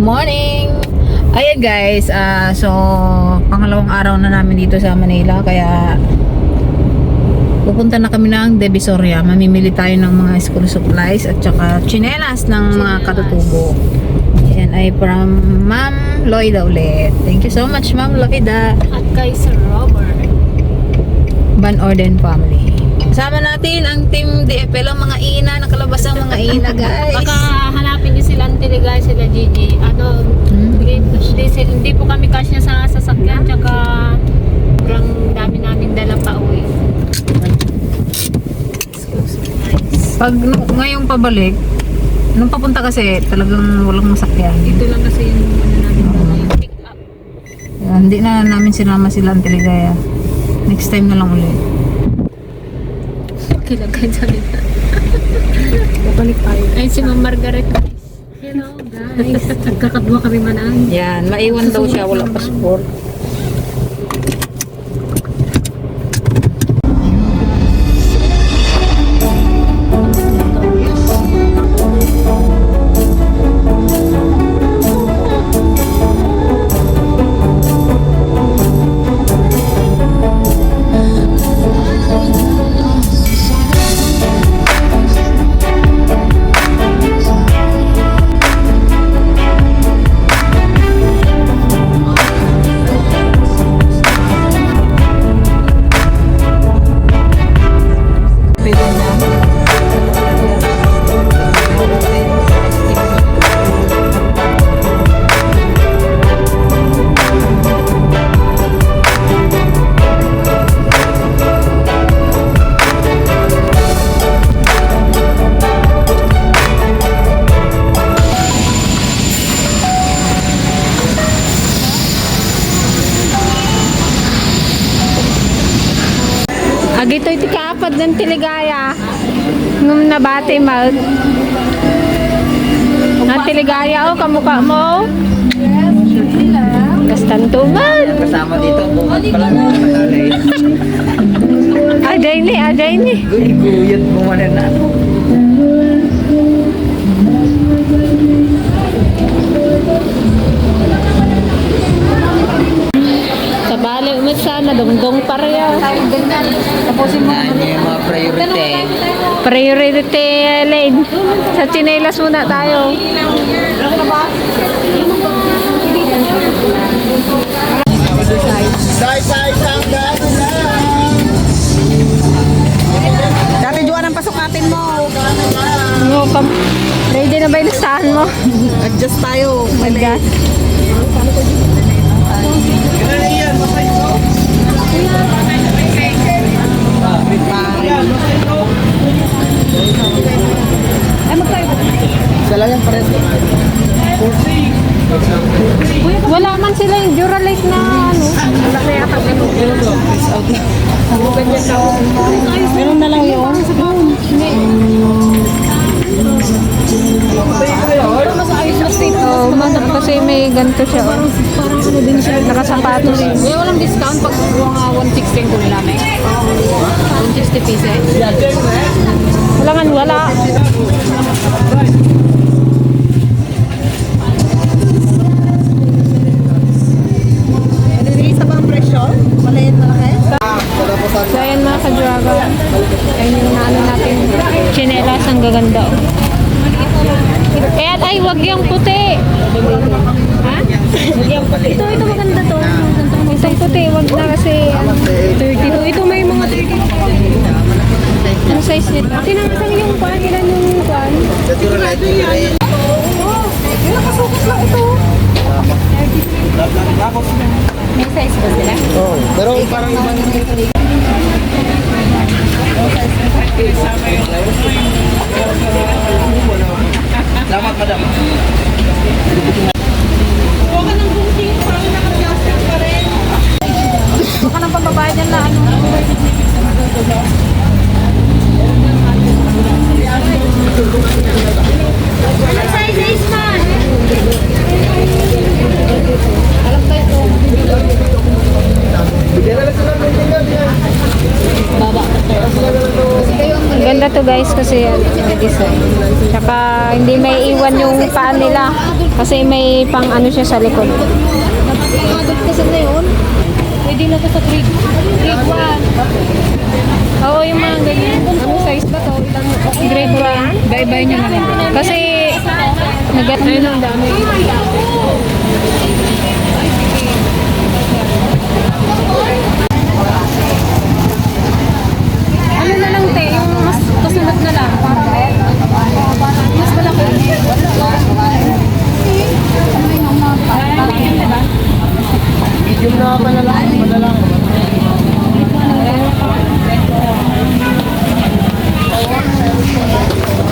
morning! Ayan guys, ah so pangalawang araw na namin dito sa Manila kaya pupunta na kami ng Divisoria. Mamimili tayo ng mga school supplies at saka chinelas ng mga katutubo. Yan ay from Ma'am Lloyda ulit. Thank you so much Ma'am Lloyda. At kay Sir Robert. Van Orden family. Kasama natin ang team DFL ang mga ina, nakalabas ang mga ina guys. Baka hanapin niyo sila Antiligay, sila Gigi. Ano, Hmm. hindi, hindi, po kami kasya sa sasakyan. Tsaka, sobrang dami namin dala pa uwi. Pag ngayong pabalik, nung papunta kasi talagang walang masakyan. Ito lang kasi yung ano namin yung pick up. Hindi na namin sinama sila ang Teligaya. Next time na lang ulit. Kilagay sa nila. Babalik tayo. Ay, si Ma'am Margaret. Hello, guys. Nagkakadwa kami manang. Yan, maiwan daw siya, wala passport. Nung nabati mag. Ng tiligaya o kamukha mo. Kastantuman. Kasama dito po. Palang nakalay. Aday ni, aday ni. Guyot mo man na. Dungdong pareha. Tapusin mo. Yan yung mga priority. Priority lane. Sa chinelas muna tayo. Dati juwan ang pasukatin mo. Ano, kam ready na ba yung listahan mo? Adjust tayo. Adjust. Sala yan pares. Wala man sila yung Duralite na ano. Wala na yata. Meron na lang yun. Oo, man, kasi may ganito siya. Oh. Nakasapatos. May walang discount pag mga 160 ko nila may. 160 pieces. Wala man, wala. Isa ba ang presyo? Maliit malaki? So, ayan mga ka-dragon. Ayan yung naano natin. Chinelas ang gaganda. Oh. Kaya ay, wag yung puti. Ha? Wag yung puti. Ito, ito maganda to. Itong puti, wag na kasi ano, 32. Ito may mga 32. Ano size nito? Tinasang yung kwan, ilan yung kwan? Nakasukat lang ito. May size ba sila? Oh, pero parang ibang Salamat, madam. Baka nang pambabayad yan na ano. Anong size is man? Alam ko ito. Bigyan na lang sila ng tingnan yan. Baba. Kasi kayo ang Ang ganda Maganda to guys kasi ano, may design. Tsaka hindi may iwan yung paa nila kasi may pang ano siya sa likod. Kasi na yun, pwede na to sa grade, grade 1. Oo, yung mga ganyan. Ano size ba to? Grade 1. Bye-bye nyo na lang. Kasi ayun ang dami. Kasunod na lang. Mas malaki. Medium na pa na lang. Madalang.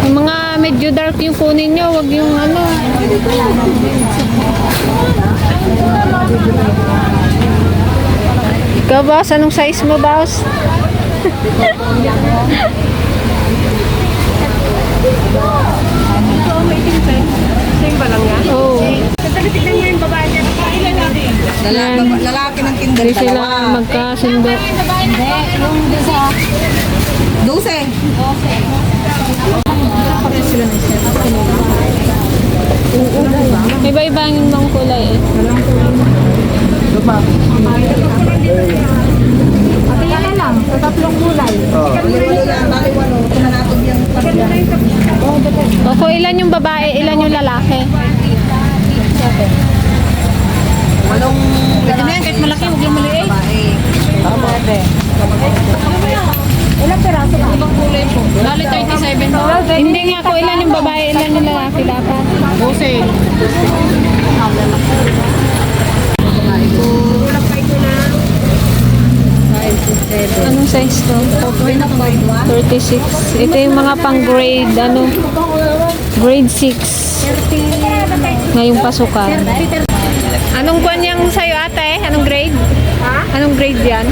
Yung mga medyo dark yung kunin nyo, wag yung ano. Ikaw boss, anong size mo boss? Oo. Lalaki, lalaki ng kinder. Hindi sila magkasundo. Hindi, yung doon sa... 12. Iba-iba yung bang kulay eh. Ate, yan na lang. Sa tatlong kulay. O kung ilan yung babae, ilan yung lalaki. Walong Pwede na yan, kahit malaki, huwag yung maliit. Ilang peraso ba? Ibang kulay po. Bali 37 po. Hindi nga kung ilan yung babae, ilan yung lalaki dapat. Bose. Anong size to? 36. Ito yung mga pang grade, ano, grade 6. Ngayong pasukan. Anong buwan yung sa'yo ate? Anong grade? Ha? Anong grade yan?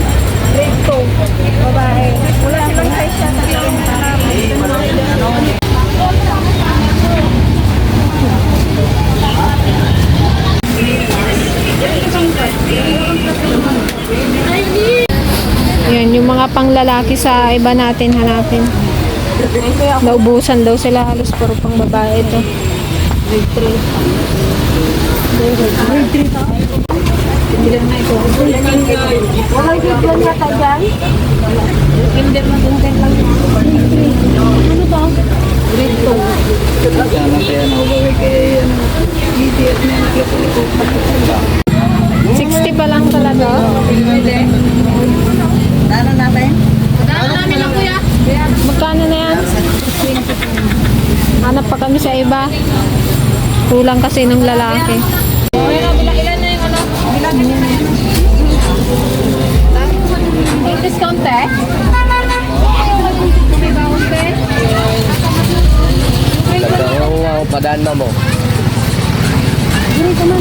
Grade 2. Babae. Wala silang panglalaki sa iba natin hanapin. Naubusan daw sila halos puro pang babae ito. Walang grade 1 yata dyan. Kinder na din lang. Ano to? Grade 2. Sana kaya naubaway kay ano, idiot na yung klapuliko. 60 pa lang talaga. Dano natin? Daan namin lang kuya. Magkano na yan? Hanap pa kami sa iba. Kulang kasi ng lalaki. Ilan na yung ano? May discount eh? May bawang eh? Wow, padaan na mo. Mga ano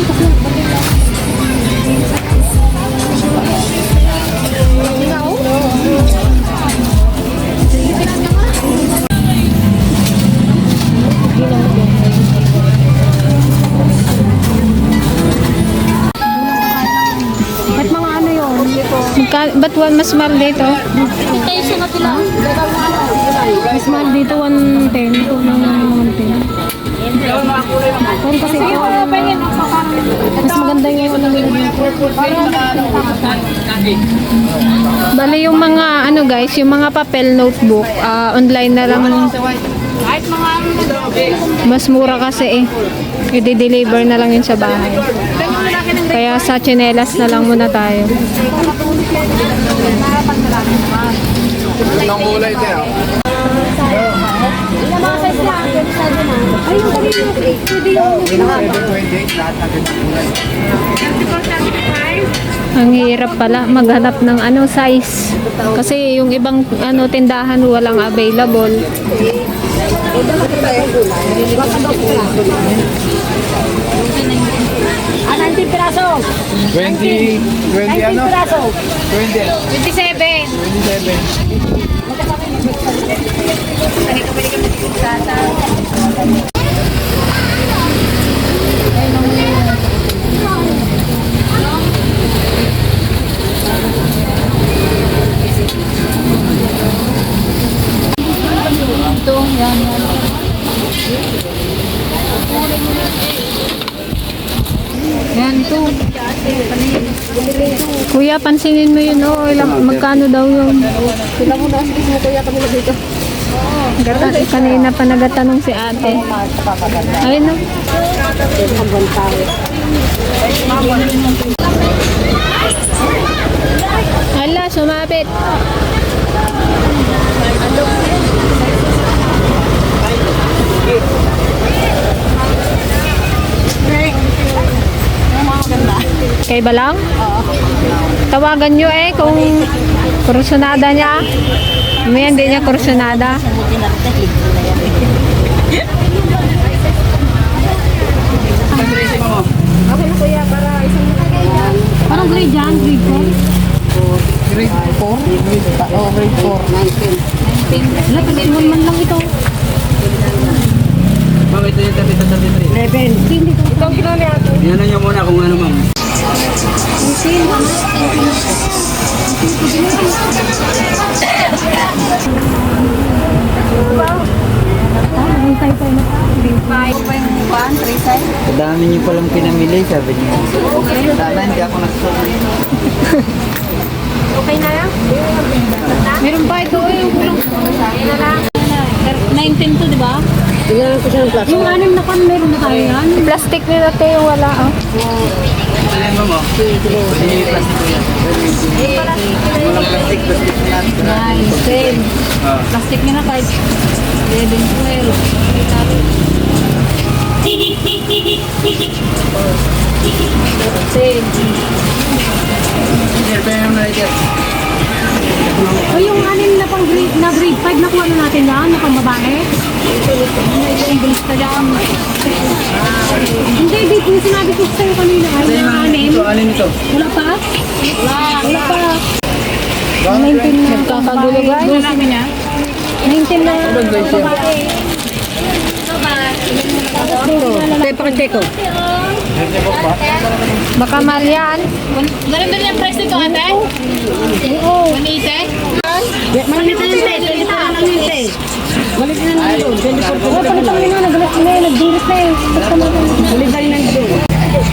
yun? Magka, ba't one mas mahal dito? Mas mahal dito 110. Ito lang ng 110. Pero kasi ito, mas maganda yung ano. Bali yung mga ano guys, yung mga papel notebook, ah, online na lang. Ano. Mas mura kasi eh. I-deliver na lang yun sa bahay. Kaya sa chinelas na lang muna tayo. Ang kulay din. Ilang mga size lang? 27 na. Ay, yung kanina. Pwede yung 28 lahat agad ng kulay. Ang hirap pala maghanap ng ano size. Kasi yung ibang ano tindahan walang available. Ah, 19 piraso. 20, 20 ano? piraso. 20. 27. 27. Pwede kami dito sa Itong yan yan. Kuya, pansinin mo yun, oh. Ilang, magkano daw yun? Sila mo na, mo kuya kami na dito. Gata, kanina pa nagatanong si ate. Ayun, no. Hala, sumapit. Kay ba lang? Tawagan nyo eh kung kursunada niya. May hindi niya kursunada. Parang grade yan, grade 4. Grade 4? Oo, grade 4. 19. Wala, 1 man lang ito. Ma'am, ito yung tabi sa tabi 11. Ito ang kinali Yan nyo muna kung ano ma'am. Ang dami nyo palang pinamili, sabi niyo. Sana hindi ako nagsusunod. Meron pa ito eh, kulang. 19 to, di ba? Tingnan ko siya ng plastic. Yung anim na pan, meron na tayo yan. Plastic nila yung wala. Oh. Ito yan ma'am, oh. Pwede yung plastic ko yan. Walang plastic, plastic na. Nice. Same. Ah. Plastic na kahit 11, 12. Same. Na. O yung anim na pang grade, na grade 5, nakuha na natin yan, na pang babae. English na lang. Hindi, babe, yung sinabi ko sa'yo kanina, ay yung yung anim. ito? Wala pa? Wala. Wala pa. 19 na. Kakagulo guys. Gusto namin niya. 19 na. Tayo pa ko. Baka Marian. Ganun din yung price nito ate? Oo. 180? Malit na yung te. Malit na lang yun. 24 Oh, palitan mo na, nagalit na eh, nagdirit na mo. Malit na lang yun.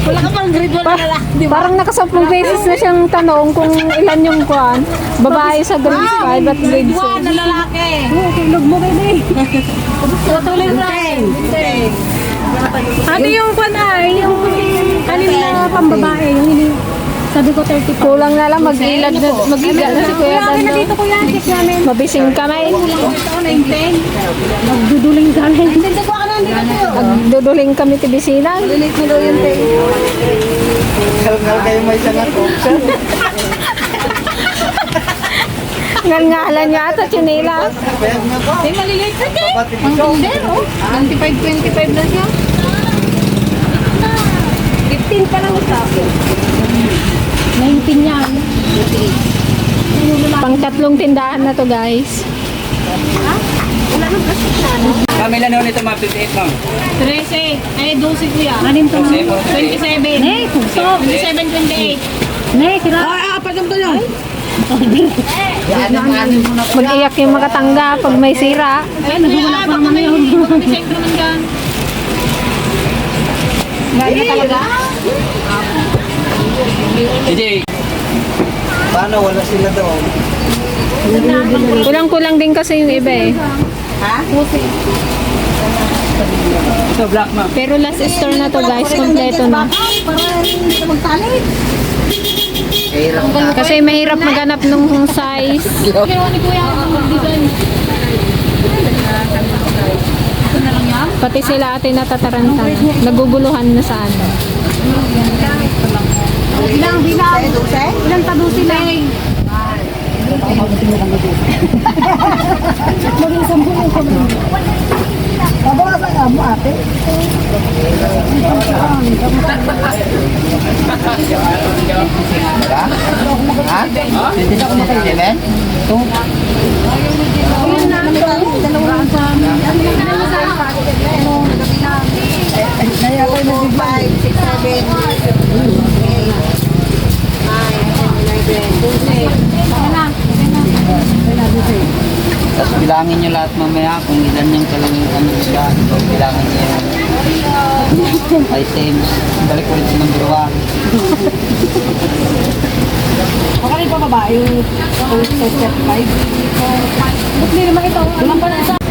Wala ka pang grade 1 na lang. Parang nakasampung beses na siyang tanong kung ilan yung kuan. Babae sa grade 5 at grade 6. One na lalaki. Oo, tulog mo baby. Tutuloy na. Ate yung kuan ay, yung kanin na pambabae, yung hindi, sabi ko 30 Kulang na lang, mag-ilad na, mag-ilad na si Kuya Dan. na dito kuya, check namin. Mabising kamay. Magduduling kami. Magduduling kami tibisina. Malit mo daw yun te. Kalgal kayo may isang ako. Ngangalan niya ata, chinela. Ko. May maliliit Ang ko. ganda, oh. 25-25 na siya. 15 pa lang sa akin. 19 yan. Pang tatlong tindahan na to guys. Kami lang naman ito ma'am, 58 ma'am. 13. Eh, 12 kuya. Anim to 27. Eh, stop. 27, 28. Ne, sira. Ay, ah, pagam to yun. Mag-iyak yung makatangga pag may sira. Ay, kuya, baka may December naman dyan. Gaya talaga? DJ. Paano wala sila daw? Kulang-kulang din kasi yung iba eh. Ito black ma'am. Pero last store na to guys, kompleto na. Kasi mahirap maghanap ng size. Pati sila ate natataranta. Naguguluhan na sa ano. Bilang, bilang. Ilang tabo sila? Maging sampu ko. Babawasan nga mo ate. Ha? Hindi na ako makailan? Ito? Naya ko na 5, 6, 7, Tapos bilangin nyo lahat mamaya kung ilan yung talagang ano sila. So, bilangin nyo yung items. Balik ulit sa number one. Baka rin pa babae yung step 5. Ba't hindi naman ito? Alam pa na isa.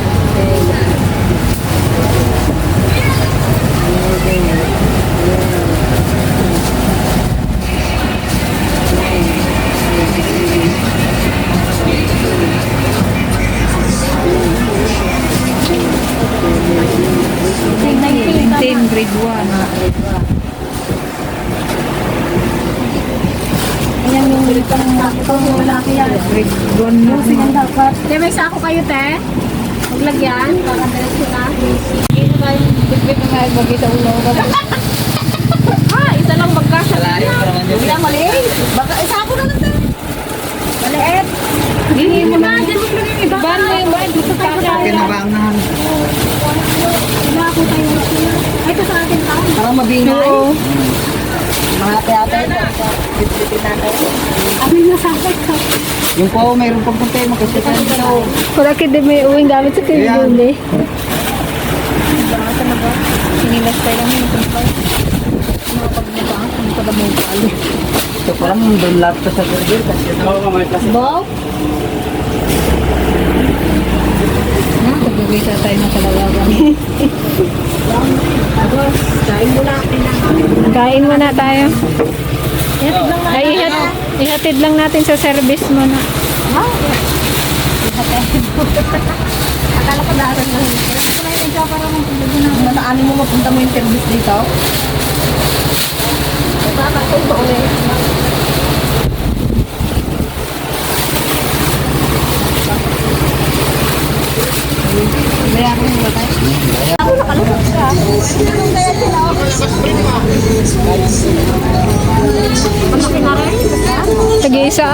Team grade 1. Ayan yung litang ito wala kaya. Grade 1 mo. Ang dapat. Te, may sako kayo, te? Maglagyan. Para diretso na. Ito tayong bitbit na ngayon mag sa ulo. ah, isa lang magkasya. Wala mali. Baka isa ako na lang tayo. Maliit. Hindi mo na. Yung. Ban mo yung ban. Sa Kinabangan. Ako tayo. Ay, ito sa atin tayo. Parang mabingay. Oo. Mga ate-ate. Ano yung nasa akin? Yung po, mayroon pang puntay. Makasya dito. Wala kid may uwing gamit sa Ayan. kaibigan eh. Sinilas tayo lang yung kumpay. Ito parang doon lahat pa sa burger. Kasi ito. Oo, may plastic. Bow? Ah, Pag-uwisa tayo ng kalalagan. Kain mo na. Kain muna tayo. Ay, ihat, ihatid lang natin sa service muna. Akala ko dahil lang. Ito na yung para mong pinagin na. Ano mo mapunta mo yung service dito? Ba ulit? Ako nakalungkot ka. Kaya sila? Malaki na ah. Tag-isa.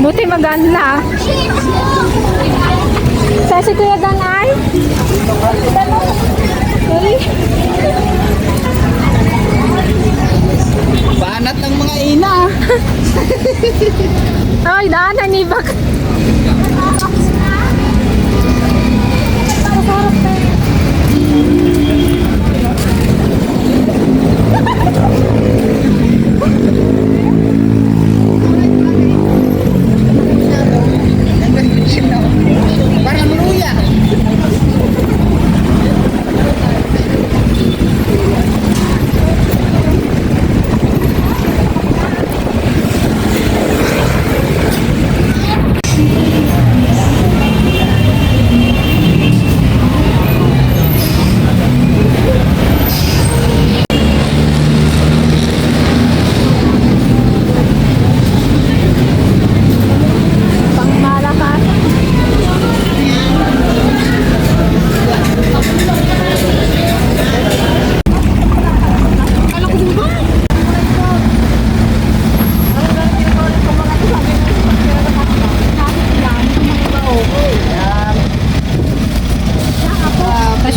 Buti maganda. Sa si Kuya. Banat ng mga ina. Ay, daanan ni Bak. Parang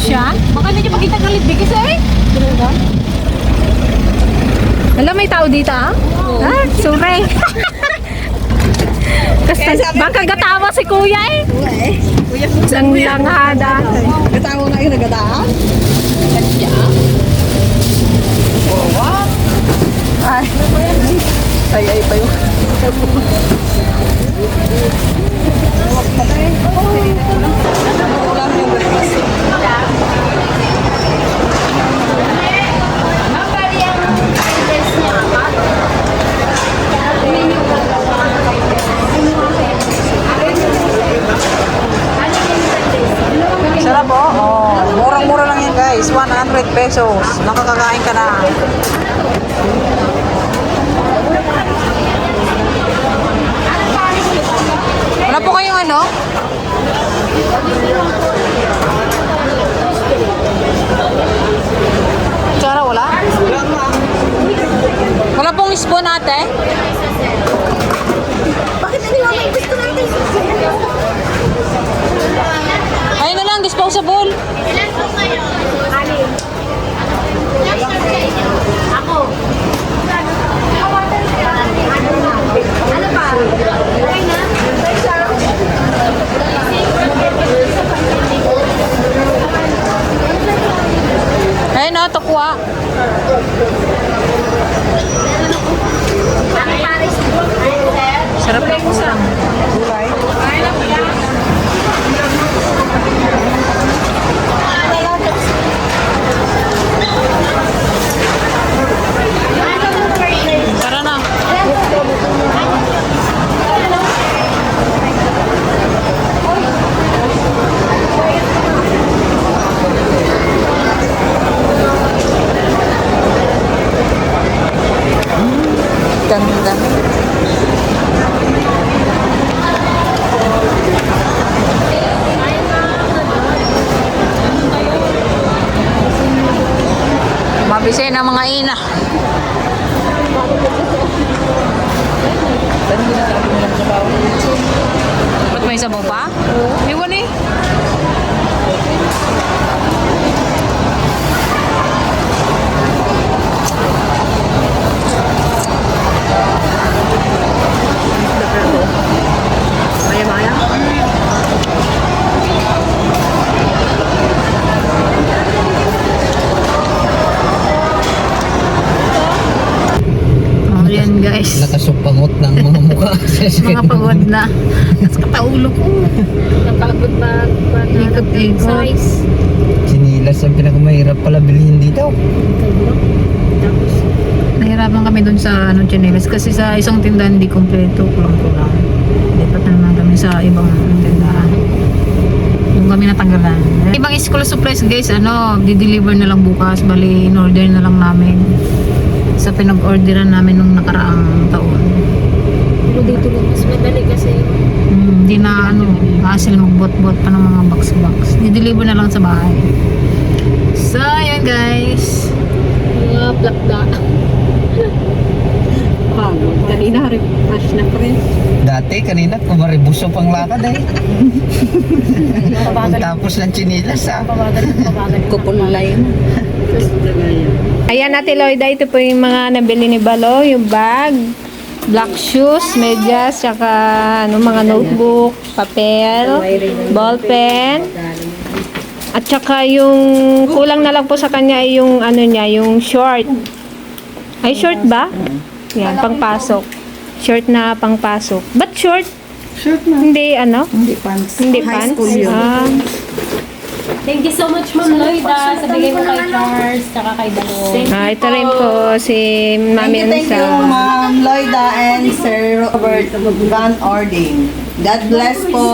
Kasya? Baka hindi niyo makita ng libigis eh. Alam, may tao dito ah? Ah, sure. Kasi baka gatawa si kuya eh. Lang langhada. Katawa na yung nagadaan? Ay. Ay, ay pa yun. Sarap po. Oh. Murang-mura lang yan guys. 100 pesos. Nakakakain ka na. Wala po kayong ano? Wala pong isbo natin. Bakit hindi naman gusto natin? Ayun na lang, disposable. Ilan po kayo? Alin? Ako. Ano pa? Okay na? Ayun na, tukwa. Tukwa. Sarap ng kusang. Tara na. Ganda. Mabisay ng mga ina. Ba't may sabaw pa? Iwan eh. Guys. Nakasupangot ng mga mukha. Mga pagod na. Mas kataulo ko. Napagod mag Ikot-ikot. Sinilas ang pinakamahirap pala bilhin dito. Nahirapan kami dun sa ano, chinelas kasi sa isang tindahan hindi kompleto, kulang-kulang. Lipat na naman kami sa ibang tindahan. Doon kami natanggalan. Ibang school supplies guys, ano, di-deliver na lang bukas. Bali, in-order na lang namin. Sa pinag-orderan namin nung nakaraang taon. Pero dito lang mas madali kasi Hmm, Hindi na ano, hassle magbot-bot pa ng mga box-box. Di-deliver na lang sa bahay. So, ayan guys. mga plakda. Kanina, refresh na friends. Dati, kanina, kumaribuso pang lakad eh. Pagtapos ng chinilas ah. Kupulay na. Ayan, Ate Lloyda, ito po yung mga nabili ni Balo, yung bag, black shoes, medyas, tsaka ano, mga notebook, papel, ballpen, at tsaka yung kulang na lang po sa kanya ay yung ano niya, yung short. Ay, short ba? Yan, pangpasok. Short na pangpasok. Ba't short? Short na. Hindi, ano? Hindi pants. Hindi High pants? school yun. Ah, Thank you so much, Ma'am Lloyda. Sabigay mo kay Charles, tsaka kay Balo. ah, ito rin po si Mami Thank you, thank you, Ansa. Ma'am Lloyda and Sir Robert Van Ording. God bless po.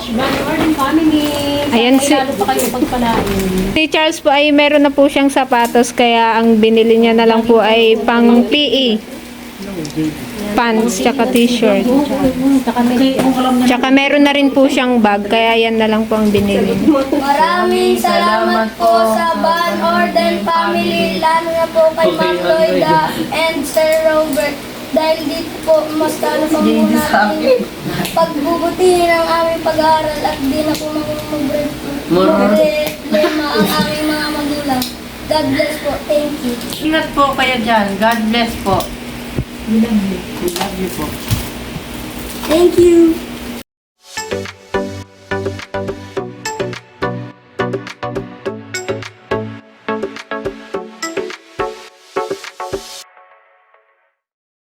Van Orden family. Ayan si- pa kayo pagpalain. Si Charles po ay meron na po siyang sapatos kaya ang binili niya na lang po ay pang PE. Pants, tsaka t-shirt. Tsaka meron na rin po siyang bag kaya yan na lang po ang binili. Maraming salamat po sa Van Orden family, lalo na po kay Ma'am Lloyda and Sir Robert. Dahil dito po, mas lalo pa po natin pagbubutihin ang aming pag-aaral at di na po Mura. Problema ang mga magulang. God bless po. Thank you. Ingat po kayo dyan. God bless po. We love you. We love you po. Thank you.